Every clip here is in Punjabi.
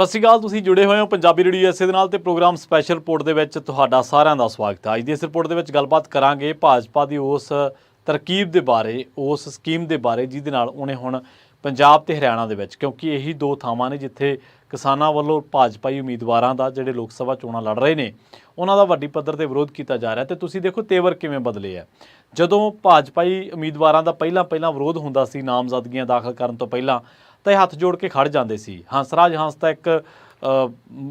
ਸਤਿ ਸ਼੍ਰੀ ਅਕਾਲ, ਤੁਸੀਂ ਜੁੜੇ ਹੋਏ ਹੋ ਪੰਜਾਬੀ ਰੇਡੀਓ ਐਸੇ ਦੇ ਨਾਲ ਤੇ ਪ੍ਰੋਗਰਾਮ ਸਪੈਸ਼ਲ ਰਿਪੋਰਟ ਦੇ ਵਿੱਚ ਤੁਹਾਡਾ ਸਾਰਿਆਂ ਦਾ ਸਵਾਗਤ ਹੈ। ਅੱਜ ਦੀ ਇਸ ਰਿਪੋਰਟ ਦੇ ਵਿੱਚ ਗੱਲਬਾਤ ਕਰਾਂਗੇ ਭਾਜਪਾ ਦੀ ਉਸ ਤਰਕੀਬ ਦੇ ਬਾਰੇ, ਉਸ ਸਕੀਮ ਦੇ ਬਾਰੇ, ਜਿਹਦੇ ਨਾਲ ਉਹਨੇ ਹੁਣ ਪੰਜਾਬ ਤੇ ਹਰਿਆਣਾ ਦੇ ਵਿੱਚ, ਕਿਉਂਕਿ ਇਹੀ ਦੋ ਥਾਵਾਂ ਨੇ ਜਿੱਥੇ ਕਿਸਾਨਾਂ ਵੱਲੋਂ ਭਾਜਪਾਈ ਉਮੀਦਵਾਰਾਂ ਦਾ ਜਿਹੜੇ ਲੋਕ ਸਭਾ ਚੋਣਾਂ ਲੜ ਰਹੇ ਨੇ, ਉਹਨਾਂ ਦਾ ਵੱਡੀ ਪੱਧਰ ਤੇ ਵਿਰੋਧ ਕੀਤਾ ਜਾ ਰਿਹਾ ਤੇ ਤੁਸੀਂ ਦੇਖੋ ਤੇਵਰ ਕਿਵੇਂ ਬਦਲੇ ਆ। ਜਦੋਂ ਭਾਜਪਾਈ ਉਮੀਦਵਾਰਾਂ ਦਾ ਪਹਿਲਾਂ ਪਹਿਲਾਂ ਵਿਰੋਧ ਹੁੰਦਾ ਸੀ, ਨਾਮਜ਼ਦਗੀਆਂ ਦਾਖਲ ਕਰਨ ਤੋਂ ਪਹਿਲਾਂ ਤਾਂ ਇਹ ਹੱਥ ਜੋੜ ਕੇ ਖੜ ਜਾਂਦੇ ਸੀ। ਹੰਸਰਾਜ ਹੰਸ ਤਾਂ ਇੱਕ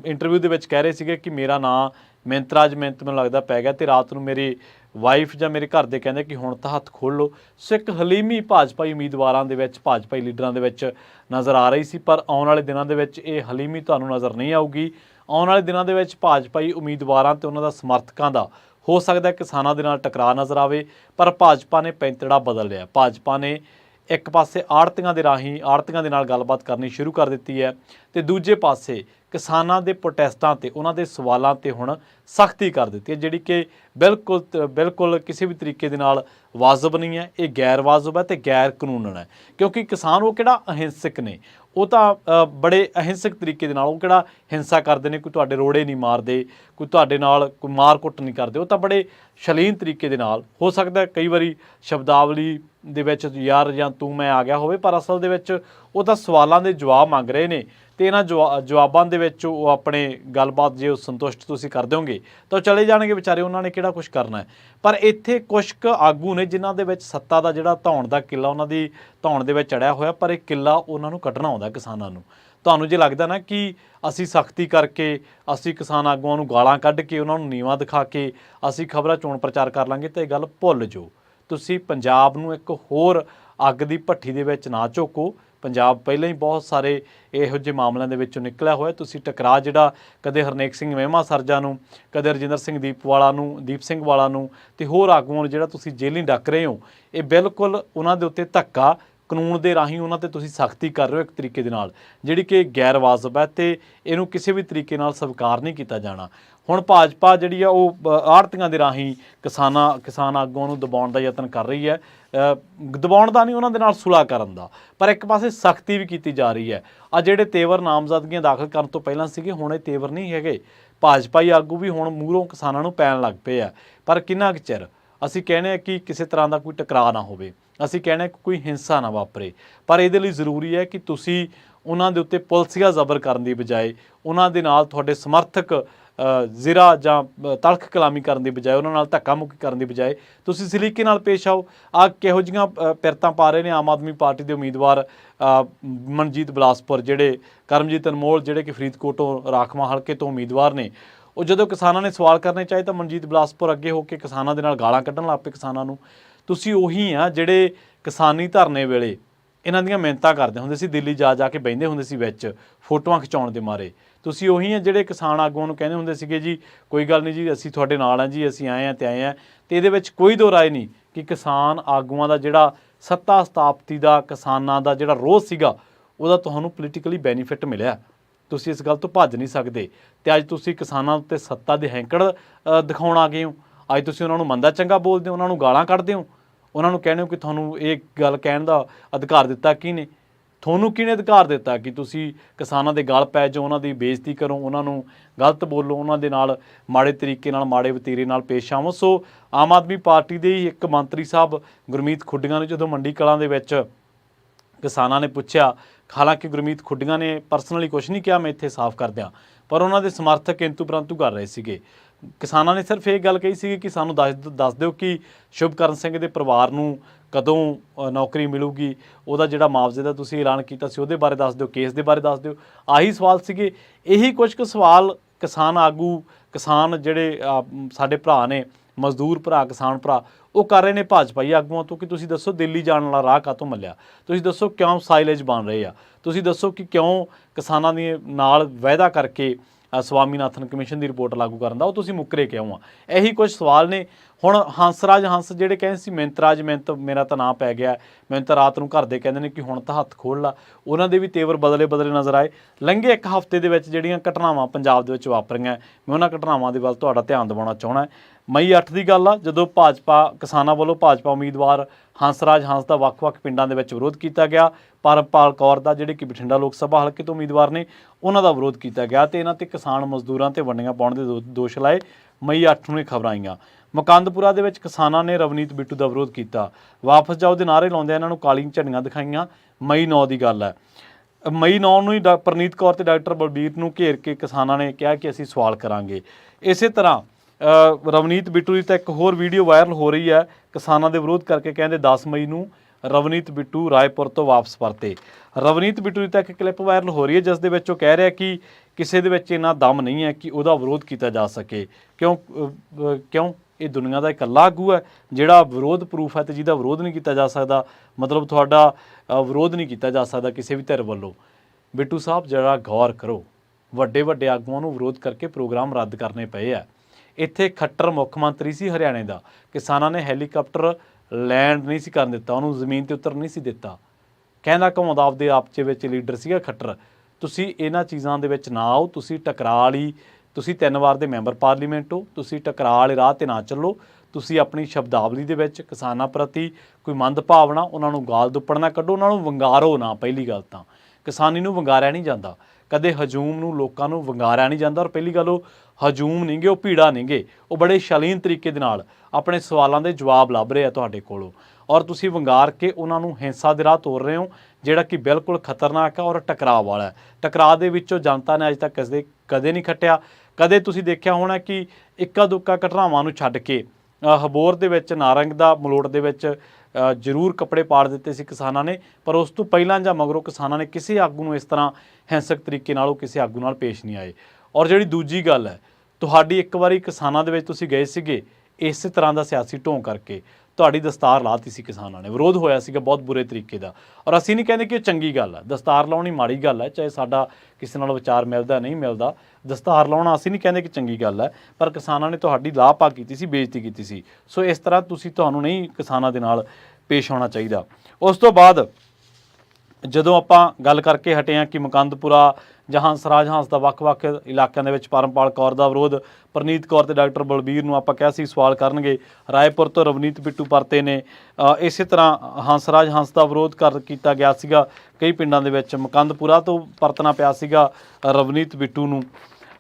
ਇੰਟਰਵਿਊ ਦੇ ਵਿੱਚ ਕਹਿ ਰਹੇ ਸੀਗੇ ਕਿ ਮੇਰਾ ਨਾਂ ਮਿੰਤਰਾਜ ਮਿੰਤ ਮੈਨੂੰ ਲੱਗਦਾ ਪੈ ਗਿਆ ਤੇ ਰਾਤ ਨੂੰ ਮੇਰੀ ਵਾਈਫ ਜਾਂ ਮੇਰੇ ਘਰ ਦੇ ਕਹਿੰਦੇ ਕਿ ਹੁਣ ਤਾਂ ਹੱਥ ਖੋਲ ਲਓ। ਸੋ ਇੱਕ ਹਲੀਮੀ ਭਾਜਪਾਈ ਉਮੀਦਵਾਰਾਂ ਦੇ ਵਿੱਚ ਭਾਜਪਾਈ ਲੀਡਰਾਂ ਦੇ ਵਿੱਚ ਨਜ਼ਰ ਆ ਰਹੀ ਸੀ, ਪਰ ਆਉਣ ਵਾਲੇ ਦਿਨਾਂ ਦੇ ਵਿੱਚ ਇਹ ਹਲੀਮੀ ਤੁਹਾਨੂੰ ਨਜ਼ਰ ਨਹੀਂ ਆਊਗੀ। ਆਉਣ ਵਾਲੇ ਦਿਨਾਂ ਦੇ ਵਿੱਚ ਭਾਜਪਾਈ ਉਮੀਦਵਾਰਾਂ ਤੇ ਉਹਨਾਂ ਦਾ ਸਮਰਥਕਾਂ ਦਾ ਹੋ ਸਕਦਾ ਕਿਸਾਨਾਂ ਦੇ ਨਾਲ ਟਕਰਾਅ ਨਜ਼ਰ ਆਵੇ, ਪਰ ਭਾਜਪਾ ਨੇ ਪੈਂਤੜਾ ਬਦਲ ਲਿਆ। ਭਾਜਪਾ ਨੇ ਇੱਕ ਪਾਸੇ ਆੜਤੀਆਂ ਦੇ ਰਾਹੀਂ ਆੜਤੀਆਂ ਦੇ ਨਾਲ ਗੱਲਬਾਤ ਕਰਨੀ ਸ਼ੁਰੂ ਕਰ ਦਿੱਤੀ ਹੈ ਤੇ ਦੂਜੇ ਪਾਸੇ ਕਿਸਾਨਾਂ ਦੇ ਪ੍ਰੋਟੈਸਟਾਂ ਤੇ, ਉਹਨਾਂ ਦੇ ਸਵਾਲਾਂ ਤੇ ਹੁਣ ਸਖਤੀ ਕਰ ਦਿੱਤੀ ਹੈ, ਜਿਹੜੀ ਕਿ ਬਿਲਕੁਲ ਬਿਲਕੁਲ ਕਿਸੇ ਵੀ ਤਰੀਕੇ ਦੇ ਨਾਲ ਵਾਜਬ ਨਹੀਂ ਹੈ, ਇਹ ਗੈਰ ਵਾਜਬ ਹੈ ਤੇ ਗੈਰ ਕਾਨੂੰਨ ਹੈ। ਕਿਉਂਕਿ ਕਿਸਾਨ ਉਹ ਕਿਹੜਾ ਅਹਿੰਸਕ ਨੇ, ਉਹ ਤਾਂ ਬੜੇ ਅਹਿੰਸਕ ਤਰੀਕੇ ਦੇ ਨਾਲ, ਉਹ ਕਿਹੜਾ ਹਿੰਸਾ ਕਰਦੇ ਨੇ, ਕੋਈ ਤੁਹਾਡੇ ਰੋੜੇ ਨਹੀਂ ਮਾਰਦੇ, ਕੋਈ ਤੁਹਾਡੇ ਨਾਲ ਕੋਈ ਮਾਰ ਕੁੱਟ ਨਹੀਂ ਕਰਦੇ, ਉਹ ਤਾਂ ਬੜੇ ਸ਼ਲੀਨ ਤਰੀਕੇ ਦੇ ਨਾਲ, ਹੋ ਸਕਦਾ ਕਈ ਵਾਰੀ ਸ਼ਬਦਾਵਲੀ ਦੇ ਵਿੱਚ ਯਾਰ ਜਾਂ ਤੂੰ ਮੈਂ ਆ ਗਿਆ ਹੋਵੇ, ਪਰ ਅਸਲ ਦੇ ਵਿੱਚ ਉਹ ਤਾਂ ਸਵਾਲਾਂ ਦੇ ਜਵਾਬ ਮੰਗ ਰਹੇ ਨੇ। ਤੇ ਇਹਨਾਂ ਜਵਾ- ਜਵਾਬਾਂ ਦੇ ਵਿੱਚ ਉਹ ਆਪਣੇ ਗੱਲਬਾਤ ਜੇ ਉਹ ਸੰਤੁਸ਼ਟ ਤੁਸੀਂ ਕਰ ਦਿਓਗੇ ਤਾਂ ਉਹ ਚਲੇ ਜਾਣਗੇ ਵਿਚਾਰੇ, ਉਹਨਾਂ ਨੇ ਕਿਹੜਾ ਕੁਝ ਕਰਨਾ ਪਰ ਇੱਥੇ ਕੁਝ ਕੁ ਆਗੂ ਨੇ ਜਿਨ੍ਹਾਂ ਦੇ ਵਿੱਚ ਸੱਤਾ ਦਾ ਜਿਹੜਾ ਧੌਣ ਦਾ ਕਿੱਲਾ, ਉਹਨਾਂ ਦੀ ਧੌਣ ਦੇ ਵਿੱਚ ਚੜਿਆ ਹੋਇਆ, ਪਰ ਇਹ ਕਿੱਲਾ ਉਹਨਾਂ ਨੂੰ ਕੱਢਣਾ ਆਉਂਦਾ ਕਿਸਾਨਾਂ ਨੂੰ। ਤੁਹਾਨੂੰ ਜੇ ਲੱਗਦਾ ਨਾ ਕਿ ਅਸੀਂ ਸਖਤੀ ਕਰਕੇ ਅਸੀਂ ਕਿਸਾਨ ਆਗੂਆਂ ਨੂੰ ਗਾਲਾਂ ਕੱਢ ਕੇ, ਉਹਨਾਂ ਨੂੰ ਨੀਵਾ ਦਿਖਾ ਕੇ ਅਸੀਂ ਖਬਰਾਂ ਚੋਣ ਪ੍ਰਚਾਰ ਕਰ ਲਾਂਗੇ, ਤਾਂ ਇਹ ਗੱਲ ਭੁੱਲ ਜਾਓ। ਤੁਸੀਂ ਪੰਜਾਬ ਨੂੰ ਇੱਕ ਹੋਰ ਅੱਗ ਦੀ ਭੱਠੀ ਦੇ ਵਿੱਚ ਨਾ ਝੋਕੋ ਪੰਜਾਬ ਪਹਿਲਾਂ ਹੀ ਬਹੁਤ ਸਾਰੇ ਇਹੋ ਜਿਹੇ ਮਾਮਲਿਆਂ ਦੇ ਵਿੱਚੋਂ ਨਿਕਲਿਆ ਹੋਇਆ। ਤੁਸੀਂ ਟਕਰਾਅ ਜਿਹੜਾ ਕਦੇ ਹਰਨੇਕ ਸਿੰਘ ਮਹਿਮਾ ਸਰਜਾ ਨੂੰ, ਕਦੇ ਰਜਿੰਦਰ ਸਿੰਘ ਦੀਪਵਾਲਾ ਨੂੰ, ਦੀਪ ਸਿੰਘ ਵਾਲਾ ਨੂੰ ਤੇ ਹੋਰ ਆਗੂਆਂ ਨੂੰ ਜਿਹੜਾ ਤੁਸੀਂ ਜੇਲ੍ਹੀਂ ਡੱਕ ਰਹੇ ਹੋ, ਇਹ ਬਿਲਕੁਲ ਉਹਨਾਂ ਦੇ ਉੱਤੇ ਧੱਕਾ, ਕਾਨੂੰਨ ਦੇ ਰਾਹੀਂ ਉਹਨਾਂ ਤੇ ਤੁਸੀਂ ਸਖਤੀ ਕਰ ਰਹੇ ਹੋ ਇੱਕ ਤਰੀਕੇ ਦੇ ਨਾਲ, ਜਿਹੜੀ ਕਿ ਗੈਰ ਵਾਜਬ ਹੈ ਤੇ ਇਹਨੂੰ ਕਿਸੇ ਵੀ ਤਰੀਕੇ ਨਾਲ ਸਵੀਕਾਰ ਨਹੀਂ ਕੀਤਾ ਜਾਣਾ। ਹੁਣ ਭਾਜਪਾ ਜਿਹੜੀ ਆ ਉਹ ਆੜਤੀਆਂ ਦੇ ਰਾਹੀਂ ਕਿਸਾਨਾਂ, ਕਿਸਾਨ ਆਗੂਆਂ ਨੂੰ ਦਬਾਉਣ ਦਾ ਯਤਨ ਕਰ ਰਹੀ ਹੈ। ਦਬਾਉਣ ਦਾ ਨਹੀਂ, ਉਹਨਾਂ ਦੇ ਨਾਲ ਸੁਲਾ ਕਰਨ ਦਾ। ਪਰ ਇੱਕ ਪਾਸੇ ਸਖਤੀ ਵੀ ਕੀਤੀ ਜਾ ਰਹੀ ਹੈ। ਆ ਜਿਹੜੇ ਤੇਵਰ ਨਾਮਜ਼ਦਗੀਆਂ ਦਾਖਲ ਕਰਨ ਤੋਂ ਪਹਿਲਾਂ ਸੀਗੇ, ਹੁਣ ਇਹ ਤੇਵਰ ਨਹੀਂ ਹੈਗੇ। ਭਾਜਪਾਈ ਆਗੂ ਵੀ ਹੁਣ ਮੂਹਰੋਂ ਕਿਸਾਨਾਂ ਨੂੰ ਪੈਣ ਲੱਗ ਪਏ ਆ। ਪਰ ਕਿੰਨਾ ਕੁ ਚਿਰ? ਅਸੀਂ ਕਹਿੰਦੇ ਆ ਕਿ ਕਿਸੇ ਤਰ੍ਹਾਂ ਦਾ ਕੋਈ ਟਕਰਾਅ ਨਾ ਹੋਵੇ। ਅਸੀਂ ਕਹਿੰਦੇ ਕਿ ਕੋਈ ਹਿੰਸਾ ਨਾ ਵਾਪਰੇ। ਪਰ ਇਹਦੇ ਲਈ ਜ਼ਰੂਰੀ ਹੈ ਕਿ ਤੁਸੀਂ ਉਹਨਾਂ ਦੇ ਉੱਤੇ ਪੁਲਸੀਆ ਜ਼ਬਰ ਕਰਨ ਦੀ ਬਜਾਏ ਉਹਨਾਂ ਦੇ ਨਾਲ ਤੁਹਾਡੇ ਸਮਰਥਕ ਜ਼ਿਰਾ ਜਾਂ ਅ, ਤਲਖ ਕਲਾਮੀ ਕਰਨ ਦੀ ਬਜਾਏ ਉਹਨਾਂ ਨਾਲ ਧੱਕਾ ਮੁੱਕੀ ਕਰਨ ਦੀ ਬਜਾਏ ਤੁਸੀਂ ਸਲੀਕੇ ਨਾਲ ਪੇਸ਼ ਆਓ। ਆ ਕਿਹੋ ਜੀਆਂ ਪਿਰਤਾਂ ਪਾ ਰਹੇ ਨੇ ਆਮ ਆਦਮੀ ਪਾਰਟੀ ਦੇ ਉਮੀਦਵਾਰ ਮਨਜੀਤ ਬਲਾਸਪੁਰ ਜਿਹੜੇ ਕਰਮਜੀਤ ਅਨਮੋਲ ਜਿਹੜੇ ਕਿ ਫਰੀਦਕੋਟੋਂ ਰਾਖਵਾਂ ਹਲਕੇ ਤੋਂ ਉਮੀਦਵਾਰ ਨੇ। ਉਹ ਜਦੋਂ ਕਿਸਾਨਾਂ ਨੇ ਸਵਾਲ ਕਰਨੇ ਚਾਹੇ ਤਾਂ ਮਨਜੀਤ ਬਲਾਸਪੁਰ ਅੱਗੇ ਹੋ ਕੇ ਕਿਸਾਨਾਂ ਦੇ ਨਾਲ ਗਾਲਾਂ ਕੱਢਣ ਲੱਗ ਪਏ ਕਿਸਾਨਾਂ ਨੂੰ। ਤੁਸੀਂ ਉਹੀ ਆ ਜਿਹੜੇ ਕਿਸਾਨੀ ਧਰਨੇ ਵੇਲੇ ਇਹਨਾਂ ਦੀਆਂ ਮਿਹਨਤਾਂ ਕਰਦੇ ਹੁੰਦੇ ਸੀ, ਦਿੱਲੀ ਜਾ ਜਾ ਕੇ ਬੈੰਦੇ ਹੁੰਦੇ ਸੀ ਵਿੱਚ, ਫੋਟੋਆਂ ਖਿਚਾਉਣ ਦੇ ਮਾਰੇ। ਤੁਸੀਂ ਉਹੀ ਆ ਜਿਹੜੇ ਕਿਸਾਨ ਆਗੂਆਂ ਨੂੰ ਕਹਿੰਦੇ ਹੁੰਦੇ ਸੀਗੇ, ਜੀ, ਕੋਈ ਗੱਲ ਨਹੀਂ ਜੀ, ਅਸੀਂ ਤੁਹਾਡੇ ਨਾਲ ਆ ਜੀ, ਅਸੀਂ ਆਏ ਆ ਤੇ ਆਏ ਆ। ਤੇ ਇਹਦੇ ਵਿੱਚ ਕੋਈ ਦੋ ਰਾਏ ਨਹੀਂ ਕਿ ਕਿਸਾਨ ਆਗੂਆਂ ਦਾ ਜਿਹੜਾ ਸੱਤਾ ਸਥਾਪਤੀ ਦਾ, ਕਿਸਾਨਾਂ ਦਾ ਜਿਹੜਾ ਰੋਹ ਸੀਗਾ, ਉਹਦਾ ਤੁਹਾਨੂੰ ਪੋਲੀਟੀਕਲੀ ਬੈਨੀਫਿਟ ਮਿਲਿਆ। ਤੁਸੀਂ ਇਸ ਗੱਲ ਤੋਂ ਭੱਜ ਨਹੀਂ ਸਕਦੇ। ਤੇ ਅੱਜ ਤੁਸੀਂ ਕਿਸਾਨਾਂ ਉੱਤੇ ਸੱਤਾ ਦੇ ਹੈਂਕੜ ਦਿਖਾਉਣ ਆ ਗਏ ਹੋ। ਅੱਜ ਤੁਸੀਂ ਉਹਨਾਂ ਨੂੰ ਮੰਦਾ ਚੰਗਾ ਬੋਲਦੇ ਹੋ, ਉਹਨਾਂ ਨੂੰ ਗਾਲਾਂ ਕੱਢਦੇ ਹੋ। ਉਹਨਾਂ ਨੂੰ ਕਹਿੰਦੇ ਹੋ ਕਿ ਤੁਹਾਨੂੰ ਇਹ ਗੱਲ ਕਹਿਣ ਦਾ ਅਧਿਕਾਰ ਦਿੱਤਾ ਕਿਹਨੇ ਤੁਹਾਨੂੰ ਕਿਹਨੇ ਅਧਿਕਾਰ ਦਿੱਤਾ ਕਿ ਤੁਸੀਂ ਕਿਸਾਨਾਂ ਦੇ ਗਲ ਪੈ ਜਾਓ, ਉਹਨਾਂ ਦੀ ਬੇਇੱਜ਼ਤੀ ਕਰੋ, ਉਹਨਾਂ ਨੂੰ ਗਲਤ ਬੋਲੋ, ਉਹਨਾਂ ਦੇ ਨਾਲ ਮਾੜੇ ਤਰੀਕੇ ਨਾਲ, ਮਾੜੇ ਵਤੀਰੇ ਨਾਲ ਪੇਸ਼ ਆਵੋ? ਸੋ ਆਮ ਆਦਮੀ ਪਾਰਟੀ ਦੇ ਹੀ ਇੱਕ ਮੰਤਰੀ ਸਾਹਿਬ ਗੁਰਮੀਤ ਖੁੱਡੀਆਂ ਨੇ ਜਦੋਂ ਮੰਡੀ ਕਲਾਂ ਦੇ ਵਿੱਚ ਕਿਸਾਨਾਂ ਨੇ ਪੁੱਛਿਆ, ਹਾਲਾਂਕਿ ਗੁਰਮੀਤ ਖੁੱਡੀਆਂ ਨੇ ਪਰਸਨਲੀ ਕੁਝ ਨਹੀਂ ਕਿਹਾ, ਮੈਂ ਇੱਥੇ ਸਾਫ਼ ਕਰ ਦਿਆਂ ਪਰ ਉਹਨਾਂ ਦੇ ਸਮਰਥਕ ਕਿੰਤੂ ਪਰੰਤੂ ਕਰ ਰਹੇ ਸੀਗੇ। ਕਿਸਾਨਾਂ ਨੇ ਸਿਰਫ ਇਹ ਗੱਲ ਕਹੀ ਸੀ ਕਿ ਸਾਨੂੰ ਦੱਸ ਦੱਸ ਦਿਓ ਕਿ ਸ਼ੁਭਕਰਨ ਸਿੰਘ ਦੇ ਪਰਿਵਾਰ ਨੂੰ ਕਦੋਂ ਨੌਕਰੀ ਮਿਲੂਗੀ, ਉਹਦਾ ਜਿਹੜਾ ਮੁਆਵਜ਼ੇ ਦਾ ਤੁਸੀਂ ਐਲਾਨ ਕੀਤਾ ਸੀ ਉਹਦੇ ਬਾਰੇ ਦੱਸ ਦਿਓ, ਕੇਸ ਦੇ ਬਾਰੇ ਦੱਸ ਦਿਓ। ਆਹੀ ਸਵਾਲ ਸੀਗੇ। ਇਹੀ ਕੁਝ ਕੁ ਸਵਾਲ ਕਿਸਾਨ ਆਗੂ, ਕਿਸਾਨ ਜਿਹੜੇ ਸਾਡੇ ਭਰਾ ਨੇ, ਮਜ਼ਦੂਰ ਭਰਾ, ਕਿਸਾਨ ਭਰਾ, ਉਹ ਕਰ ਰਹੇ ਨੇ ਭਾਜਪਾਈ ਆਗੂਆਂ ਤੋਂ ਕਿ ਤੁਸੀਂ ਦੱਸੋ ਦਿੱਲੀ ਜਾਣ ਵਾਲਾ ਰਾਹ ਕਾਹਤੋਂ ਮੱਲਿਆ? ਤੁਸੀਂ ਦੱਸੋ ਕਿਉਂ ਸਾਈਲੇਜ ਬਣ ਰਹੇ ਆ? ਤੁਸੀਂ ਦੱਸੋ ਕਿ ਕਿਉਂ ਕਿਸਾਨਾਂ ਦੇ ਨਾਲ ਵਾਅਦਾ ਕਰਕੇ ਸਵਾਮੀਨਾਥਨ ਕਮਿਸ਼ਨ ਦੀ ਰਿਪੋਰਟ ਲਾਗੂ ਕਰਨ ਦਾ, ਉਹ ਤੁਸੀਂ ਮੁੱਕਰੇ ਕਿਉਂ ਆ? ਇਹੀ ਕੁਝ ਸਵਾਲ ਨੇ। ਹੁਣ ਹੰਸਰਾਜ ਹੰਸ ਜਿਹੜੇ ਕਹਿੰਦੇ ਸੀ ਮਿੰਤਰਾਜ ਮਿੰਤ ਮੇਰਾ ਤਾਂ ਨਾਂ ਪੈ ਗਿਆ, ਮੈਨੂੰ ਤਾਂ ਰਾਤ ਨੂੰ ਘਰ ਦੇ ਕਹਿੰਦੇ ਨੇ ਕਿ ਹੁਣ ਤਾਂ ਹੱਥ ਖੋਲ ਲਾ। ਉਹਨਾਂ ਦੇ ਵੀ ਤੇਵਰ ਬਦਲੇ ਬਦਲੇ ਨਜ਼ਰ ਆਏ। ਲੰਘੇ ਇੱਕ ਹਫ਼ਤੇ ਦੇ ਵਿੱਚ ਜਿਹੜੀਆਂ ਘਟਨਾਵਾਂ ਪੰਜਾਬ ਦੇ ਵਿੱਚ ਵਾਪਰੀਆਂ, ਮੈਂ ਉਹਨਾਂ ਘਟਨਾਵਾਂ ਦੇ ਵੱਲ ਤੁਹਾਡਾ ਧਿਆਨ ਦਿਵਾਉਣਾ ਚਾਹਣਾ ਮਈ 8 ਦੀ ਗੱਲ ਆ, ਜਦੋਂ ਭਾਜਪਾ ਕਿਸਾਨਾਂ ਵੱਲੋਂ ਭਾਜਪਾ ਉਮੀਦਵਾਰ ਹੰਸਰਾਜ ਹੰਸ ਦਾ ਵੱਖ-ਵੱਖ ਪਿੰਡਾਂ ਦੇ ਵਿੱਚ ਵਿਰੋਧ ਕੀਤਾ ਗਿਆ ਪਰਮਪਾਲ ਕੌਰ ਦਾ ਜਿਹੜੇ ਕਿ ਬਠਿੰਡਾ ਲੋਕ ਸਭਾ ਹਲਕੇ ਤੋਂ ਉਮੀਦਵਾਰ ਨੇ, ਉਹਨਾਂ ਦਾ ਵਿਰੋਧ ਕੀਤਾ ਗਿਆ ਤੇ ਇਹਨਾਂ ਤੇ ਕਿਸਾਨ ਮਜ਼ਦੂਰਾਂ ਤੇ ਵੰਡੀਆਂ ਪਾਉਣ ਦੇ ਦੋ- ਦੋਸ਼ ਲਾਏ। ਮਈ 8 ਨੂੰ ਇਹ ਖਬਰਾਂ ਆਈਆਂ। ਮੁਕੰਦਪੁਰਾ ਦੇ ਵਿੱਚ ਕਿਸਾਨਾਂ ਨੇ ਰਵਨੀਤ ਬਿੱਟੂ ਦਾ ਵਿਰੋਧ ਕੀਤਾ। ਵਾਪਸ ਜਾਓ ਦੇ ਨਾਰੇ ਲਾਉਂਦੇ ਇਹਨਾਂ ਨੂੰ ਕਾਲੀਆਂ ਝੰਡੀਆਂ ਦਿਖਾਈਆਂ। ਮਈ 9 ਦੀ ਗੱਲ ਹੈ। ਮਈ 9 ਨੂੰ ਹੀ ਡਾ- ਪ੍ਰਨੀਤ ਕੌਰ ਤੇ ਡਾਕਟਰ ਬਲਬੀਰ ਨੂੰ ਘੇਰ ਕੇ ਕਿਸਾਨਾਂ ਨੇ ਕਿਹਾ ਕਿ ਅਸੀਂ ਸਵਾਲ ਕਰਾਂਗੇ। ਇਸੇ ਤਰ੍ਹਾਂ ਰਵਨੀਤ ਬਿੱਟੂ ਦੀ ਤਾਂ ਇੱਕ ਹੋਰ ਵੀਡੀਓ ਵਾਇਰਲ ਹੋ ਰਹੀ ਹੈ। ਕਿਸਾਨਾਂ ਦੇ ਵਿਰੋਧ ਕਰਕੇ ਕਹਿੰਦੇ 10 ਮਈ ਨੂੰ ਰਵਨੀਤ ਬਿੱਟੂ ਰਾਏਪੁਰ ਤੋਂ ਵਾਪਸ ਪਰਤੇ। ਰਵਨੀਤ ਬਿੱਟੂ ਦੀ ਤਾਂ ਇੱਕ ਕਲਿੱਪ ਵਾਇਰਲ ਹੋ ਰਹੀ ਹੈ, ਜਿਸ ਦੇ ਵਿੱਚ ਉਹ ਕਹਿ ਰਿਹਾ ਕਿ ਕਿਸੇ ਦੇ ਵਿੱਚ ਇੰਨਾ ਦਮ ਨਹੀਂ ਹੈ ਕਿ ਉਹਦਾ ਵਿਰੋਧ ਕੀਤਾ ਜਾ ਸਕੇ। ਕਿਉਂ ਕਿਉਂ ਇਹ ਦੁਨੀਆ ਦਾ ਇਕੱਲਾ ਆਗੂ ਹੈ, ਜਿਹੜਾ ਵਿਰੋਧ ਪ੍ਰੂਫ ਹੈ ਤੇ ਜਿਹਦਾ ਵਿਰੋਧ ਨਹੀਂ ਕੀਤਾ ਜਾ ਸਕਦਾ। ਮਤਲਬ ਤੁਹਾਡਾ ਵਿਰੋਧ ਨਹੀਂ ਕੀਤਾ ਜਾ ਸਕਦਾ ਕਿਸੇ ਵੀ ਧਿਰ ਵੱਲੋਂ। ਬਿੱਟੂ ਸਾਹਿਬ, ਜਰਾ ਗੌਰ ਕਰੋ। ਵੱਡੇ ਵੱਡੇ ਆਗੂਆਂ ਨੂੰ ਵਿਰੋਧ ਕਰਕੇ ਪ੍ਰੋਗਰਾਮ ਰੱਦ ਕਰਨੇ ਪਏ ਆ। ਇੱਥੇ ਖੱਟਰ ਮੁੱਖ ਮੰਤਰੀ ਸੀ ਹਰਿਆਣੇ ਦਾ। ਕਿਸਾਨਾਂ ਨੇ ਹੈਲੀਕਾਪਟਰ ਲੈਂਡ ਨਹੀਂ ਸੀ ਕਰਨ ਦਿੱਤਾ, ਉਹਨੂੰ ਜ਼ਮੀਨ ਤੇ ਉਤਰ ਨਹੀਂ ਸੀ ਦਿੱਤਾ। ਕਹਿੰਦਾ ਘੁਮਾਉਂਦਾ ਆਪਦੇ ਆਪ ਚ ਵਿੱਚ ਲੀਡਰ ਸੀਗਾ ਖੱਟਰ। ਤੁਸੀਂ ਇਹਨਾਂ ਚੀਜ਼ਾਂ ਦੇ ਵਿੱਚ ਨਾ ਆਓ, ਤੁਸੀਂ ਟਕਰਾਅ ਵਾਲੀ ਤੁਸੀਂ ਤਿੰਨ ਵਾਰ ਦੇ ਮੈਂਬਰ ਪਾਰਲੀਮੈਂਟ ਹੋ, ਤੁਸੀਂ ਟਕਰਾਅ ਵਾਲੇ ਰਾਹ ਤੇ ਨਾ ਚੱਲੋ, ਤੁਸੀਂ ਆਪਣੀ ਸ਼ਬਦਾਵਲੀ ਦੇ ਵਿੱਚ ਕਿਸਾਨਾਂ ਪ੍ਰਤੀ ਕੋਈ ਮੰਦ ਭਾਵਨਾ ਉਹਨਾਂ ਨੂੰ ਗਾਲ ਦੁੱਪੜ ਨਾ ਕੱਢੋ, ਉਹਨਾਂ ਨੂੰ ਵੰਗਾਰੋ ਨਾ, ਪਹਿਲੀ ਗੱਲ ਤਾਂ। ਕਿਸਾਨੀ ਨੂੰ ਵੰਗਾਰਿਆ ਨਹੀਂ ਜਾਂਦਾ। ਕਦੇ ਹਜੂਮ ਨੂੰ ਲੋਕਾਂ ਨੂੰ ਵੰਗਾਰਿਆ ਨਹੀਂ ਜਾਂਦਾ ਔਰ ਪਹਿਲੀ ਗੱਲ ਉਹ ਹਜੂਮ ਨਹੀਂਗੇ ਉਹ ਭੀੜਾ ਨਹੀਂਗੇ ਉਹ ਬੜੇ ਸ਼ਾਲੀਨ ਤਰੀਕੇ ਦੇ ਨਾਲ ਆਪਣੇ ਸਵਾਲਾਂ ਦੇ ਜਵਾਬ ਲੱਭ ਰਹੇ ਆ ਤੁਹਾਡੇ ਕੋਲੋਂ। ਔਰ ਤੁਸੀਂ ਵੰਗਾਰ ਕੇ ਉਹਨਾਂ ਨੂੰ ਹਿੰਸਾ ਦੇ ਰਾਹ ਤੋਰ ਰਹੇ ਹੋ, ਜਿਹੜਾ ਕਿ ਬਿਲਕੁਲ ਖਤਰਨਾਕ ਹੈ ਔਰ ਟਕਰਾਅ ਵਾਲਾ ਹੈ। ਟਕਰਾਅ ਦੇ ਵਿੱਚੋਂ ਜਨਤਾ ਨੇ ਅਜੇ ਤੱਕ ਕਦੇ ਕਦੇ ਨਹੀਂ ਖੱਟਿਆ। ਕਦੇ ਤੁਸੀਂ ਦੇਖਿਆ ਹੋਣਾ ਕਿ ਇੱਕਾ ਦੁੱਕਾ ਘਟਨਾਵਾਂ ਨੂੰ ਛੱਡ ਕੇ ਹਬੋਰ ਦੇ ਵਿੱਚ, ਨਾਰੰਗ ਦਾ ਮਲੋਟ ਦੇ ਵਿੱਚ ਜ਼ਰੂਰ ਕੱਪੜੇ ਪਾੜ ਦਿੱਤੇ ਸੀ ਕਿਸਾਨਾਂ ਨੇ, ਪਰ ਉਸ ਤੋਂ ਪਹਿਲਾਂ ਜਾਂ ਮਗਰੋਂ ਕਿਸਾਨਾਂ ਨੇ ਕਿਸੇ ਆਗੂ ਨੂੰ ਇਸ ਤਰ੍ਹਾਂ ਹਿੰਸਕ ਤਰੀਕੇ ਨਾਲ, ਉਹ ਕਿਸੇ ਆਗੂ ਨਾਲ ਪੇਸ਼ ਨਹੀਂ ਆਏ। ਔਰ ਜਿਹੜੀ ਦੂਜੀ ਗੱਲ ਹੈ, ਤੁਹਾਡੀ ਇੱਕ ਵਾਰੀ ਕਿਸਾਨਾਂ ਦੇ ਵਿੱਚ ਤੁਸੀਂ ਗਏ ਸੀਗੇ, ਇਸੇ ਤਰ੍ਹਾਂ ਦਾ ਸਿਆਸੀ ਢੋਂਗ ਕਰਕੇ ਤੁਹਾਡੀ ਦਸਤਾਰ ਲਾਤੀ ਸੀ ਕਿਸਾਨਾਂ ਨੇ, ਵਿਰੋਧ ਹੋਇਆ ਸੀਗਾ ਬਹੁਤ ਬੁਰੇ ਤਰੀਕੇ ਦਾ। ਔਰ ਅਸੀਂ ਨਹੀਂ ਕਹਿੰਦੇ ਕਿ ਇਹ ਚੰਗੀ ਗੱਲ ਹੈ, ਦਸਤਾਰ ਲਾਉਣੀ ਮਾੜੀ ਗੱਲ ਹੈ, ਚਾਹੇ ਸਾਡਾ ਕਿਸੇ ਨਾਲ ਵਿਚਾਰ ਮਿਲਦਾ ਨਹੀਂ ਮਿਲਦਾ, ਦਸਤਾਰ ਲਾਉਣਾ ਅਸੀਂ ਨਹੀਂ ਕਹਿੰਦੇ ਕਿ ਚੰਗੀ ਗੱਲ ਹੈ, ਪਰ ਕਿਸਾਨਾਂ ਨੇ ਤੁਹਾਡੀ ਲਾਪਾ ਕੀਤੀ ਸੀ, ਬੇਇੱਜ਼ਤੀ ਕੀਤੀ ਸੀ। ਸੋ ਇਸ ਤਰ੍ਹਾਂ ਤੁਸੀਂ ਤੁਹਾਨੂੰ ਨਹੀਂ ਕਿਸਾਨਾਂ ਦੇ ਨਾਲ ਪੇਸ਼ ਆਉਣਾ ਚਾਹੀਦਾ। ਉਸ ਤੋਂ ਬਾਅਦ ਜਦੋਂ ਆਪਾਂ ਗੱਲ ਕਰਕੇ ਹਟੇ ਹਾਂ ਕਿ ਮੁਕੰਦਪੁਰਾ ਜਹਾਂ ਸਰਾਜ ਹੰਸ ਦਾ ਵੱਖ-ਵੱਖ ਇਲਾਕਿਆਂ ਦੇ ਵਿੱਚ ਪਰਮਪਾਲ ਕੌਰ ਦਾ ਵਿਰੋਧ। ਪ੍ਰਨੀਤ ਕੌਰ ਤੇ ਡਾਕਟਰ ਬਲਬੀਰ ਨੂੰ ਆਪਾਂ ਕਿਹਾ ਸੀ ਸਵਾਲ ਕਰਨਗੇ। ਰਾਏਪੁਰ ਤੋਂ ਰਵਨੀਤ ਬਿੱਟੂ ਪਰਤੇ ਨੇ। ਇਸੇ ਤਰ੍ਹਾਂ ਹੰਸਰਾਜ ਹੰਸ ਦਾ ਵਿਰੋਧ ਕਰ ਕੀਤਾ ਗਿਆ ਸੀਗਾ। ਕਈ ਪਿੰਡਾਂ ਦੇ ਵਿੱਚ ਮਕੰਦਪੁਰਾ ਤੋਂ ਪਰਤਣਾ ਪਿਆ ਸੀਗਾ ਰਵਨੀਤ ਬਿੱਟੂ ਨੂੰ।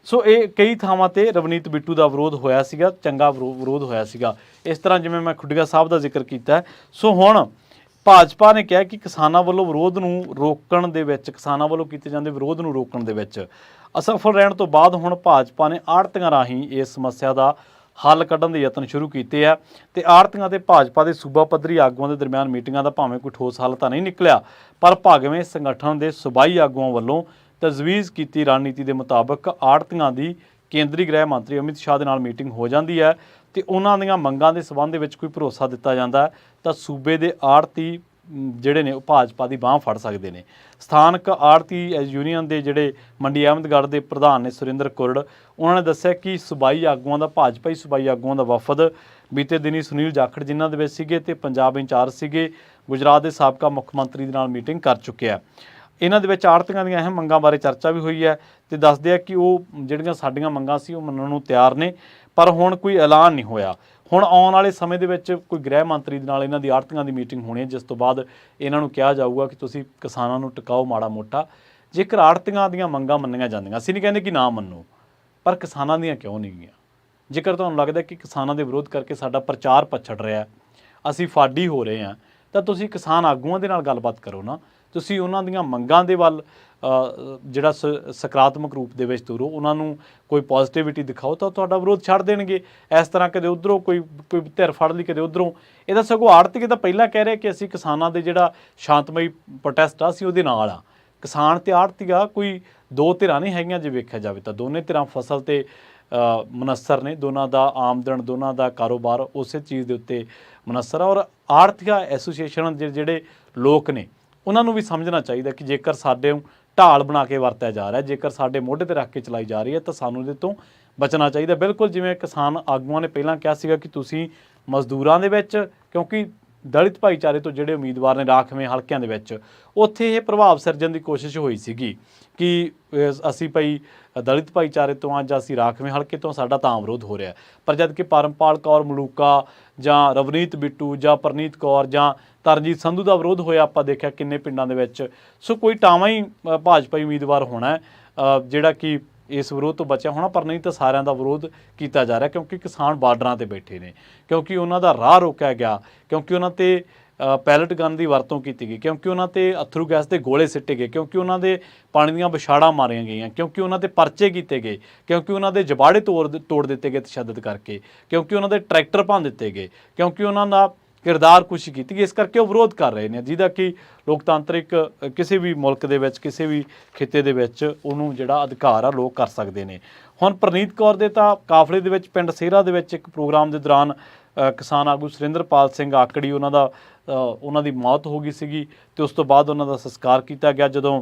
ਸੋ ਇਹ ਕਈ ਥਾਵਾਂ ਤੇ ਰਵਨੀਤ ਬਿੱਟੂ ਦਾ ਵਿਰੋਧ ਹੋਇਆ ਸੀਗਾ, ਚੰਗਾ ਵਿਰੋ- ਵਿਰੋਧ ਹੋਇਆ ਸੀਗਾ। ਇਸ ਤਰ੍ਹਾਂ ਜਿਵੇਂ ਮੈਂ ਖੁੱਡੀਆ ਸਾਹਿਬ ਦਾ ਜ਼ਿਕਰ ਕੀਤਾ। ਸੋ ਹੁਣ ਭਾਜਪਾ ਨੇ ਕਿਹਾ ਕਿ ਕਿਸਾਨਾਂ ਵੱਲੋਂ ਵਿਰੋਧ ਨੂੰ ਰੋਕਣ ਦੇ ਵਿੱਚ, ਕਿਸਾਨਾਂ ਵੱਲੋਂ ਕੀਤੇ ਜਾਂਦੇ ਵਿਰੋਧ ਨੂੰ ਰੋਕਣ ਦੇ ਵਿੱਚ ਅਸਫਲ ਰਹਿਣ ਤੋਂ ਬਾਅਦ ਹੁਣ ਭਾਜਪਾ ਨੇ ਆੜਤੀਆਂ ਰਾਹੀਂ ਇਸ ਸਮੱਸਿਆ ਦਾ ਹੱਲ ਕੱਢਣ ਦੇ ਯਤਨ ਸ਼ੁਰੂ ਕੀਤੇ ਆ ਤੇ ਆੜਤੀਆਂ ਤੇ ਭਾਜਪਾ ਦੇ ਸੂਬਾ ਪੱਧਰੀ ਆਗੂਆਂ ਦੇ ਦਰਮਿਆਨ ਮੀਟਿੰਗਾਂ ਦਾ ਭਾਵੇਂ ਕੋਈ ਠੋਸ ਹੱਲ ਤਾਂ ਨਹੀਂ ਨਿਕਲਿਆ, ਪਰ ਭਾਗਵੇਂ ਸੰਗਠਨ ਦੇ ਸੂਬਾਈ ਆਗੂਆਂ ਵੱਲੋਂ ਤਜਵੀਜ਼ ਕੀਤੀ ਰਣਨੀਤੀ ਦੇ ਮੁਤਾਬਕ ਆੜਤੀਆਂ ਦੀ ਕੇਂਦਰੀ ਗ੍ਰਹਿ ਮੰਤਰੀ ਅਮਿਤ ਸ਼ਾਹ ਦੇ ਨਾਲ ਮੀਟਿੰਗ ਹੋ ਜਾਂਦੀ ਹੈ। ਤੇ ਉਹਨਾਂ ਦੀਆਂ ਮੰਗਾਂ ਦੇ ਸਬੰਧ ਵਿੱਚ ਕੋਈ ਭਰੋਸਾ ਦਿੱਤਾ ਜਾਂਦਾ ਤਾਂ ਸੂਬੇ ਦੇ ਆੜਤੀ ਜਿਹੜੇ ਨੇ ਉਹ ਭਾਜਪਾ ਦੀ ਬਾਹ ਫੜ ਸਕਦੇ ਨੇ। ਸਥਾਨਕ ਆੜਤੀ ਯੂਨੀਅਨ ਦੇ ਜਿਹੜੇ ਮੰਡੀ ਅਹਿਮਦਗੜ੍ਹ ਦੇ ਪ੍ਰਧਾਨ ਨੇ ਸੁਰਿੰਦਰ ਕੁਰੜ, ਉਹਨਾਂ ਨੇ ਦੱਸਿਆ ਕਿ ਸੂਬਾਈ ਆਗੂਆਂ ਦਾ ਭਾਜਪਾਈ ਸੂਬਾਈ ਆਗੂਆਂ ਦਾ ਵਫਦ। ਬੀਤੇ ਦਿਨੀ ਸੁਨੀਲ ਜਾਖੜ ਜਿਨ੍ਹਾਂ ਦੇ ਵਿੱਚ ਸੀਗੇ ਤੇ ਪੰਜਾਬ ਇੰਚਾਰਜ ਸੀਗੇ, ਗੁਜਰਾਤ ਦੇ ਸਾਬਕਾ ਮੁੱਖ ਮੰਤਰੀ ਦੇ ਨਾਲ ਮੀਟਿੰਗ ਕਰ ਚੁੱਕਿਆ ਇਹਨਾਂ ਦੇ ਵਿੱਚ ਆੜਤੀਆਂ ਦੀਆਂ ਅਹਿਮ ਮੰਗਾਂ ਬਾਰੇ ਚਰਚਾ ਵੀ ਹੋਈ ਹੈ ਤੇ ਦੱਸਦੇ ਆ ਕਿ ਉਹ ਜਿਹੜੀਆਂ ਸਾਡੀਆਂ ਮੰਗਾਂ ਸੀ ਉਹ ਮੰਨਣ ਨੂੰ ਤਿਆਰ ਨੇ, ਪਰ ਹੁਣ ਕੋਈ ਐਲਾਨ ਨਹੀਂ ਹੋਇਆ। ਹੁਣ ਆਉਣ ਵਾਲੇ ਸਮੇਂ ਦੇ ਵਿੱਚ ਕੋਈ ਗ੍ਰਹਿ ਮੰਤਰੀ ਦੇ ਨਾਲ ਇਹਨਾਂ ਦੀ ਆੜਤੀਆਂ ਦੀ ਮੀਟਿੰਗ ਹੋਣੀ ਹੈ, ਜਿਸ ਤੋਂ ਬਾਅਦ ਇਹਨਾਂ ਨੂੰ ਕਿਹਾ ਜਾਊਗਾ ਕਿ ਤੁਸੀਂ ਕਿਸਾਨਾਂ ਨੂੰ ਟਿਕਾਓ ਮਾੜਾ ਮੋਟਾ। ਜੇਕਰ ਆੜਤੀਆਂ ਦੀਆਂ ਮੰਗਾਂ ਮੰਨੀਆਂ ਜਾਂਦੀਆਂ ਅਸੀਂ ਨਹੀਂ ਕਹਿੰਦੇ ਕਿ ਨਾ ਮੰਨੋ, ਪਰ ਕਿਸਾਨਾਂ ਦੀਆਂ ਕਿਉਂ ਨਹੀਂ ਗਈਆਂ? ਜੇਕਰ ਤੁਹਾਨੂੰ ਲੱਗਦਾ ਕਿ ਕਿਸਾਨਾਂ ਦੇ ਵਿਰੋਧ ਕਰਕੇ ਸਾਡਾ ਪ੍ਰਚਾਰ ਪਛੜ ਰਿਹਾ ਅਸੀਂ ਫਾਡੀ ਹੋ ਰਹੇ ਹਾਂ, ਤਾਂ ਤੁਸੀਂ ਕਿਸਾਨ ਆਗੂਆਂ ਦੇ ਨਾਲ ਗੱਲਬਾਤ ਕਰੋ ਨਾ। ਤੁਸੀਂ ਉਹਨਾਂ ਦੀਆਂ ਮੰਗਾਂ ਦੇ ਵੱਲ ਜਿਹੜਾ ਸ- ਸਕਾਰਾਤਮਕ ਰੂਪ ਦੇ ਵਿੱਚ ਤੁਰੋ ਉਹਨਾਂ ਨੂੰ ਕੋਈ ਪੋਜ਼ਿਟਿਵਿਟੀ ਦਿਖਾਓ ਤਾਂ ਤੁਹਾਡਾ ਵਿਰੋਧ ਛੱਡ ਦੇਣਗੇ। ਇਸ ਤਰ੍ਹਾਂ ਕਦੇ ਉਧਰੋਂ ਕੋਈ ਕੋਈ ਧਿਰ ਫੜ ਲਈ ਕਦੇ ਉਧਰੋਂ। ਇਹਦਾ ਸਗੋਂ ਆੜਤੀਏ ਤਾਂ ਪਹਿਲਾਂ ਕਹਿ ਰਿਹਾ ਕਿ ਅਸੀਂ ਕਿਸਾਨਾਂ ਦੇ ਜਿਹੜਾ ਸ਼ਾਂਤਮਈ ਪ੍ਰੋਟੈਸਟ ਆ ਅਸੀਂ ਉਹਦੇ ਨਾਲ ਆ। ਕਿਸਾਨ ਤੇ ਆੜਤੀਆ ਕੋਈ ਦੋ ਧਿਰਾਂ ਨਹੀਂ ਹੈਗੀਆਂ ਜੇ ਵੇਖਿਆ ਜਾਵੇ ਤਾਂ। ਦੋਨੇ ਧਿਰਾਂ ਫਸਲ ਤੇ ਅ, ਨੇ ਦੋਨਾਂ ਦਾ ਆਮਦਨ ਦੋਨਾਂ ਦਾ ਕਾਰੋਬਾਰ ਉਸੇ ਚੀਜ਼ ਦੇ ਉੱਤੇ ਮਨੱਸਰ ਆ। ਔਰ ਆੜਤੀਆ ਐਸੋਸੀਏਸ਼ਨ ਦੇ ਜਿਹੜੇ ਲੋਕ ਨੇ ਉਹਨਾਂ ਨੂੰ ਵੀ ਸਮਝਣਾ ਚਾਹੀਦਾ ਕਿ ਜੇਕਰ ਸਾਡੇ ਢਾਲ ਬਣਾ ਕੇ ਵਰਤਿਆ ਜਾ ਰਿਹਾ, ਜੇਕਰ ਸਾਡੇ ਮੋਢੇ ਤੇ ਰੱਖ ਕੇ ਚਲਾਈ ਜਾ ਰਹੀ ਹੈ, ਤਾਂ ਸਾਨੂੰ ਇਹਦੇ ਤੋਂ ਬਚਣਾ ਚਾਹੀਦਾ। ਬਿਲਕੁਲ ਜਿਵੇਂ ਕਿਸਾਨ ਆਗੂਆਂ ਨੇ ਪਹਿਲਾਂ ਕਿਹਾ ਸੀਗਾ ਕਿ ਤੁਸੀਂ ਮਜ਼ਦੂਰਾਂ ਦੇ ਵਿੱਚ, ਕਿਉਂਕਿ ਦਲਿਤ ਭਾਈਚਾਰੇ ਤੋਂ ਜਿਹੜੇ ਉਮੀਦਵਾਰ ਨੇ ਰਾਖਵੇਂ ਹਲਕਿਆਂ ਦੇ ਵਿੱਚ ਉੱਥੇ ਇਹ ਪ੍ਰਭਾਵ ਸਿਰਜਣ ਦੀ ਕੋਸ਼ਿਸ਼ ਹੋਈ ਸੀਗੀ ਕਿ ਅਸੀਂ ਭਾਈ ਦਲਿਤ ਭਾਈਚਾਰੇ ਤੋਂ ਆ ਜਾਂ ਅਸੀਂ ਰਾਖਵੇਂ ਹਲਕੇ ਤੋਂ ਸਾਡਾ ਤਾਂ ਵਿਰੋਧ ਹੋ ਰਿਹਾ ਪਰ ਜਦ ਕਿ ਪਰਮਪਾਲ ਕੌਰ ਮਲੂਕਾ ਜਾਂ ਰਵਨੀਤ ਬਿੱਟੂ ਜਾਂ ਪ੍ਰਨੀਤ ਕੌਰ ਜਾਂ ਤਰਨਜੀਤ ਸੰਧੂ ਦਾ ਵਿਰੋਧ ਹੋਇਆ ਆਪਾਂ ਦੇਖਿਆ ਕਿੰਨੇ ਪਿੰਡਾਂ ਦੇ ਵਿੱਚ। ਸੋ ਕੋਈ ਟਾਵਾਂ ਹੀ ਅ, ਭਾਜਪਾ ਉਮੀਦਵਾਰ ਹੋਣਾ ਜਿਹੜਾ ਕਿ ਇਸ ਵਿਰੋਧ ਤੋਂ ਬਚਿਆ ਹੋਣਾ, ਪਰ ਨਹੀਂ ਤਾਂ ਸਾਰਿਆਂ ਦਾ ਵਿਰੋਧ ਕੀਤਾ ਜਾ ਰਿਹਾ, ਕਿਉਂਕਿ ਕਿਸਾਨ ਬਾਰਡਰਾਂ ਤੇ ਬੈਠੇ ਨੇ, ਕਿਉਂਕਿ ਉਹਨਾਂ ਦਾ ਰਾਹ ਰੋਕਿਆ ਗਿਆ, ਕਿਉਂਕਿ ਉਹਨਾਂ ਤੇ ਪੈਲਟ ਗਨ ਦੀ ਵਰਤੋਂ ਕੀਤੀ ਗਈ, ਕਿਉਂਕਿ ਉਹਨਾਂ ਤੇ ਅਥਰੂ ਗੈਸ ਦੇ ਗੋਲੇ ਸਿੱਟੇ ਗਏ, ਕਿਉਂਕਿ ਉਹਨਾਂ ਦੇ ਪਾਣੀ ਦੀਆਂ ਵਿਛਾੜਾਂ ਮਾਰੀਆਂ ਗਈਆਂ, ਕਿਉਂਕਿ ਉਹਨਾਂ ਤੇ ਪਰਚੇ ਕੀਤੇ ਗਏ, ਕਿਉਂਕਿ ਉਹਨਾਂ ਦੇ ਜਬਾੜੇ ਤੋੜ ਤੋੜ ਦਿੱਤੇ ਗਏ ਤਸ਼ੱਦਦ ਕਰਕੇ, ਕਿਉਂਕਿ ਉਹਨਾਂ ਦੇ ਟਰੈਕਟਰ ਭੰਨ ਦਿੱਤੇ ਗਏ, ਕਿਉਂਕਿ ਉਹਨਾਂ ਦਾ ਕਿਰਦਾਰ ਕੁਛ ਕੀਤੀ ਗਈ, ਇਸ ਕਰਕੇ ਉਹ ਵਿਰੋਧ ਕਰ ਰਹੇ ਨੇ, ਜਿਹਦਾ ਕਿ ਲੋਕਤਾਂਤਰਿਕ ਕਿਸੇ ਵੀ ਮੁਲਕ ਦੇ ਵਿੱਚ, ਕਿਸੇ ਵੀ ਖਿੱਤੇ ਦੇ ਵਿੱਚ ਉਹਨੂੰ ਜਿਹੜਾ ਅਧਿਕਾਰ ਆ, ਲੋਕ ਕਰ ਸਕਦੇ ਨੇ। ਹੁਣ ਪ੍ਰਨੀਤ ਕੌਰ ਦੇ ਤਾਂ ਕਾਫਲੇ ਦੇ ਵਿੱਚ, ਪਿੰਡ ਸੇਰਾ ਦੇ ਵਿੱਚ ਇੱਕ ਪ੍ਰੋਗਰਾਮ ਦੇ ਦੌਰਾਨ ਕਿਸਾਨ ਆਗੂ ਸੁਰਿੰਦਰਪਾਲ ਸਿੰਘ ਆਕੜੀ, ਉਹਨਾਂ ਦਾ ਉਹਨਾਂ ਦੀ ਮੌਤ ਹੋ ਗਈ ਸੀਗੀ ਤੇ ਉਸ ਤੋਂ ਬਾਅਦ ਉਹਨਾਂ ਦਾ ਸੰਸਕਾਰ ਕੀਤਾ ਗਿਆ, ਜਦੋਂ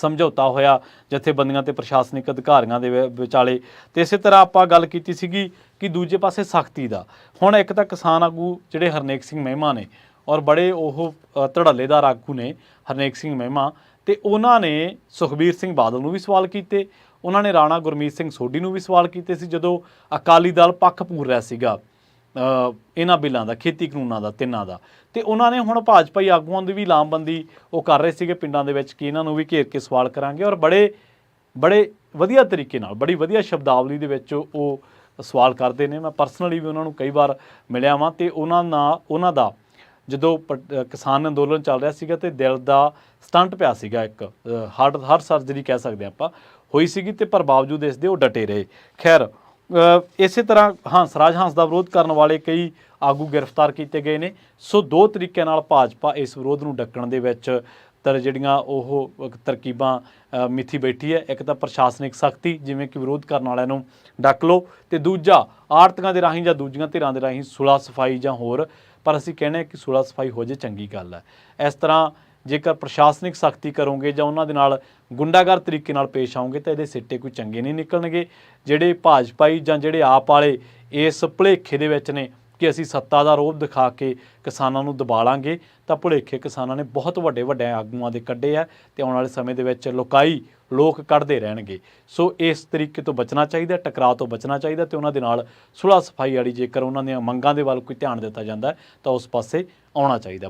ਸਮਝੌਤਾ ਹੋਇਆ ਜਥੇਬੰਦੀਆਂ ਤੇ ਪ੍ਰਸ਼ਾਸਨਿਕ ਅਧਿਕਾਰੀਆਂ ਦੇ ਵਿਚਾਲੇ। ਤੇ ਇਸੇ ਤਰ੍ਹਾਂ ਆਪਾਂ ਗੱਲ ਕੀਤੀ ਸੀਗੀ ਕਿ ਦੂਜੇ ਪਾਸੇ ਸਖਤੀ ਦਾ। ਹੁਣ ਇੱਕ ਤਾਂ ਕਿਸਾਨ ਆਗੂ ਜਿਹੜੇ ਹਰਨੇਕ ਸਿੰਘ ਮਹਿਮਾ ਨੇ ਔਰ ਬੜੇ ਉਹ ਧੜੱਲੇਦਾਰ ਆਗੂ ਨੇ ਹਰਨੇਕ ਸਿੰਘ ਮਹਿਮਾ ਤੇ ਉਹਨਾਂ ਨੇ ਸੁਖਬੀਰ ਸਿੰਘ ਬਾਦਲ ਨੂੰ ਵੀ ਸਵਾਲ ਕੀਤੇ। ਉਹਨਾਂ ਨੇ ਰਾਣਾ ਗੁਰਮੀਤ ਸਿੰਘ ਸੋਢੀ ਨੂੰ ਵੀ ਸਵਾਲ ਕੀਤੇ ਸੀ ਜਦੋਂ ਅਕਾਲੀ ਦਲ ਪੱਖ ਪੂਰ ਰਿਹਾ ਸੀਗਾ। ਇਹਨਾਂ ਬਿੱਲਾਂ ਦਾ, ਖੇਤੀ ਕਾਨੂੰਨਾਂ ਦਾ, ਤਿੰਨਾਂ ਦਾ। ਤੇ ਉਹਨਾਂ ਨੇ ਹੁਣ ਭਾਜਪਾਈ ਆਗੂਆਂ ਦੀ ਵੀ ਲਾਮਬੰਦੀ ਉਹ ਕਰ ਰਹੇ ਸੀਗੇ ਪਿੰਡਾਂ ਦੇ ਵਿੱਚ ਕਿ ਇਹਨਾਂ ਨੂੰ ਵੀ ਘੇਰ ਕੇ ਸਵਾਲ ਕਰਾਂਗੇ ਔਰ ਬੜੇ ਬੜੇ ਵਧੀਆ ਤਰੀਕੇ ਨਾਲ, ਬੜੀ ਵਧੀਆ ਸ਼ਬਦਾਵਲੀ ਦੇ ਵਿੱਚ ਉਹ ਸਵਾਲ ਕਰਦੇ ਨੇ। ਮੈਂ ਪਰਸਨਲੀ ਵੀ ਉਹਨਾਂ ਨੂੰ ਕਈ ਵਾਰ ਮਿਲਿਆ ਵਾਂ ਤੇ ਉਹਨਾਂ ਨਾਲ ਉਹਨਾਂ ਦਾ ਜਦੋਂ ਪ- ਕਿਸਾਨ ਅੰਦੋਲਨ ਚੱਲ ਰਿਹਾ ਸੀਗਾ ਤੇ ਦਿਲ ਦਾ ਸਟੰਟ ਪਿਆ ਸੀਗਾ ਇੱਕ ਹਾਰਟ ਹਰ ਸਰਜਰੀ ਕਹਿ ਸਕਦੇ ਹਾਂ ਆਪਾਂ, ਹੋਈ ਸੀਗੀ ਤੇ ਪਰ ਬਾਵਜੂਦ ਇਸ ਦੇ ਉਹ ਡਟੇ ਰਹੇ। ਖੈਰ ਇਸੇ ਤਰ੍ਹਾਂ ਹੰਸਰਾਜ ਹੰਸ ਦਾ ਵਿਰੋਧ ਕਰਨ ਵਾਲੇ ਕਈ ਆਗੂ ਗ੍ਰਿਫਤਾਰ ਕੀਤੇ ਗਏ ਨੇ। ਸੋ ਦੋ ਤਰੀਕਿਆਂ ਨਾਲ ਭਾਜਪਾ ਇਸ ਵਿਰੋਧ ਨੂੰ ਡੱਕਣ ਦੇ ਵਿੱਚ ਤਰ ਜਿਹੜੀਆਂ ਉਹ ਤਰਕੀਬਾਂ ਮਿੱਥੀ ਬੈਠੀ ਹੈ। ਇੱਕ ਤਾਂ ਪ੍ਰਸ਼ਾਸਨਿਕ ਸਖਤੀ, ਜਿਵੇਂ ਕਿ ਵਿਰੋਧ ਕਰਨ ਵਾਲਿਆਂ ਨੂੰ ਡੱਕ ਲਓ। ਤੇ ਦੂਜਾ ਆੜਤੀਆਂ ਦੇ ਰਾਹੀਂ ਜਾਂ ਦੂਜੀਆਂ ਧਿਰਾਂ ਦੇ ਰਾਹੀਂ ਸੁਲਾ ਸਫ਼ਾਈ ਜਾਂ ਹੋਰ। ਪਰ ਅਸੀਂ ਕਹਿੰਦੇ ਹਾਂ ਕਿ ਸੁਲਾ ਸਫ਼ਾਈ ਹੋ ਜੇ ਚੰਗੀ ਗੱਲ ਹੈ। ਇਸ ਤਰ੍ਹਾਂ ਜੇਕਰ ਪ੍ਰਸ਼ਾਸਨਿਕ ਸਖਤੀ ਕਰੋਗੇ ਜਾਂ ਉਹਨਾਂ ਦੇ ਨਾਲ ਗੁੰਡਾਗਰ ਤਰੀਕੇ ਨਾਲ ਪੇਸ਼ ਆਓਗੇ ਤਾਂ ਇਹਦੇ ਸਿੱਟੇ ਕੋਈ ਚੰਗੇ ਨਹੀਂ ਨਿਕਲਣਗੇ। ਜਿਹੜੇ ਭਾਜਪਾਈ ਜਾਂ ਜਿਹੜੇ ਆਪ ਵਾਲੇ ਇਸ ਭੁਲੇਖੇ ਦੇ ਵਿੱਚ ਨੇ ਕਿ ਅਸੀਂ ਸੱਤਾ ਦਾ ਰੋਪ ਦਿਖਾ ਕੇ ਕਿਸਾਨਾਂ ਨੂੰ ਦਬਾ ਲਾਂਗੇ, ਤਾਂ ਭੁਲੇਖੇ ਕਿਸਾਨਾਂ ਨੇ ਬਹੁਤ ਵੱਡੇ ਵੱਡੇ ਆਗੂਆਂ ਦੇ ਕੱਢੇ ਆ ਤੇ ਆਉਣ ਵਾਲੇ ਸਮੇਂ ਦੇ ਵਿੱਚ ਲੋਕਾਈ ਲੋਕ ਕੱਢਦੇ ਰਹਿਣਗੇ। ਸੋ ਇਸ ਤਰੀਕੇ ਤੋਂ ਬਚਣਾ ਚਾਹੀਦਾ, ਟਕਰਾਅ ਤੋਂ ਬਚਣਾ ਚਾਹੀਦਾ ਤੇ ਉਹਨਾਂ ਦੇ ਨਾਲ ਸੁਲ੍ਹਾ ਸਫ਼ਾਈ ਵਾਲੀ ਜੇਕਰ ਉਹਨਾਂ ਦੀਆਂ ਮੰਗਾਂ ਦੇ ਵੱਲ ਕੋਈ ਧਿਆਨ ਦਿੱਤਾ ਜਾਂਦਾ, ਤਾਂ ਉਸ ਪਾਸੇ ਆਉਣਾ ਚਾਹੀਦਾ।